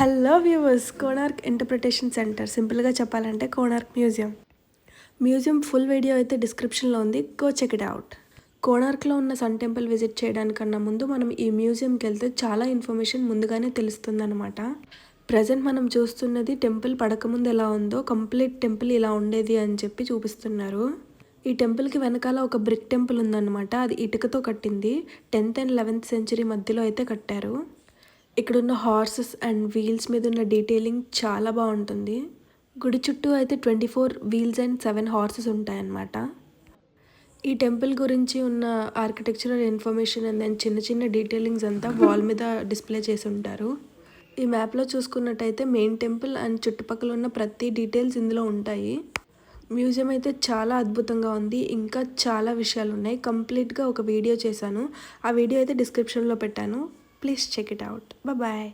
Hello viewers Konark interpretation centre సింపుల్గా చెప్పాలంటే Konark museum. Museum full video అయితే డిస్క్రిప్షన్లో ఉంది. గో చెక్ ఇట్ అవుట్ కోణార్క్లో ఉన్న సన్ టెంపుల్ విజిట్ చేయడానికన్నా ముందు మనం ఈ మ్యూజియంకి వెళ్తే చాలా ఇన్ఫర్మేషన్ ముందుగానే తెలుస్తుందన్నమాట. ప్రజెంట్ మనం చూస్తున్నది టెంపుల్ పడకముందు ఎలా ఉందో కంప్లీట్ టెంపుల్ ఇలా ఉండేది అని చెప్పి చూపిస్తున్నారు. ఈ టెంపుల్కి వెనకాల ఒక బ్రిక్ టెంపుల్ ఉందన్నమాట. అది ఇటుకతో కట్టింది. టెన్త్ అండ్ లెవెన్త్ సెంచరీ మధ్యలో అయితే కట్టారు. ఇక్కడున్న హార్సెస్ అండ్ వీల్స్ మీద ఉన్న డీటెయిలింగ్ చాలా బాగుంటుంది. గుడి చుట్టూ అయితే twenty four wheels and seven horses ఉంటాయన్నమాట. ఈ టెంపుల్ గురించి ఉన్న ఆర్కిటెక్చరల్ ఇన్ఫర్మేషన్ అండ్ దాని చిన్న చిన్న డీటెయిలింగ్స్ అంతా వాల్ మీద డిస్ప్లే చేసి ఉంటారు. ఈ మ్యాప్లో చూసుకున్నట్టయితే మెయిన్ టెంపుల్ అండ్ చుట్టుపక్కల ఉన్న ప్రతి డీటెయిల్స్ ఇందులో ఉంటాయి. మ్యూజియం అయితే చాలా అద్భుతంగా ఉంది. ఇంకా చాలా విషయాలు ఉన్నాయి కంప్లీట్గా ఒక వీడియో చేశాను. ఆ వీడియో అయితే డిస్క్రిప్షన్లో పెట్టాను. Please check it out bye